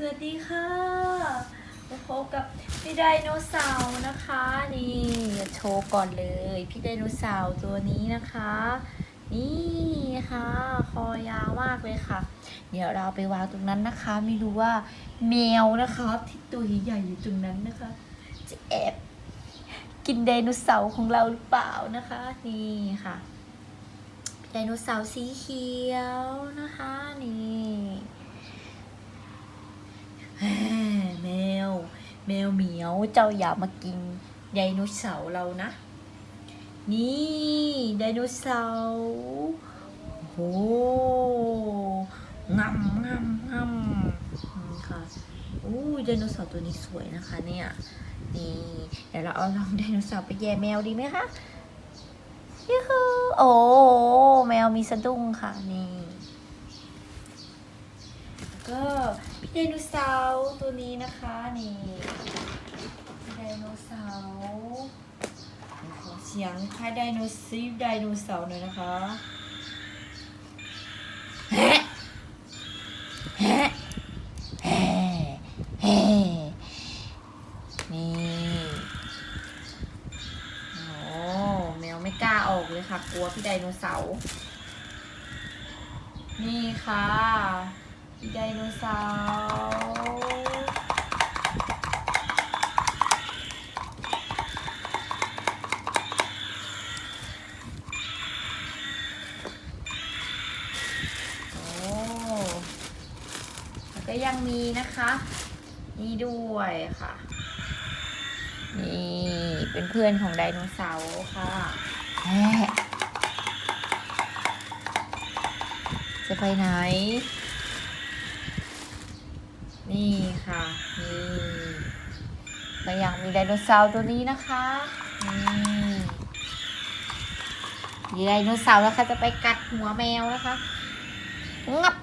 สวัสดีค่ะมาพบกับพี่ไดโนเสาร์นะคะนี่โชว์ก่อนเลย พี่ไดโนเสาร์ตัวนี้นะคะ นี่ค่ะคอยาวมากเลยค่ะ เดี๋ยวเราไปวางตรงนั้นนะคะ ไม่รู้ว่าแมวนะคะที่ตัวใหญ่อยู่ตรงนั้นนะคะ จะแอบกินไดโนเสาร์ของเราหรือเปล่านะคะ นี่ค่ะไดโนเสาร์สีเขียวนะคะนี่ แหม่แมว แมวเหมียวเจ้าอย่ามากินไดโนเสาร์เรานะ นี่ไดโนเสาร์โอ้โหงำงำงำนี่ค่ะอู้ไดโนเสาร์ตัวนี้สวยนะคะเนี่ยนี่เดี๋ยวเราเอาลองไดโนเสาร์ไปแย่แมวดีไหมคะยูฮูโอ้แมวมีสะดุ้งค่ะนี่ ก็พี่ไดโนเสาร์ตัวนี้นะคะนี่พี่ไดโนเสาร์ขอเสียงคล้ายไดโนซีไดโนเสาร์หน่อยนะคะแฮะแฮะแฮะแฮะนี่โอ้แมวไม่กล้าออกเลยค่ะ กลัวพี่ไดโนเสาร์นี่ค่ะ ไดโนเสาร์โอ้แล้วก็ยังมีนะคะ นี่ด้วยค่ะ นี่เป็นเพื่อนของไดโนเสาร์ค่ะแหะจะไปไหน นี่ค่ะ นี่ก็ยังมีไดโนเสาร์ตัวนี้นะคะนี่มีไดโนเสาร์แล้วค่ะจะไปกัดหัวแมวนะคะงับ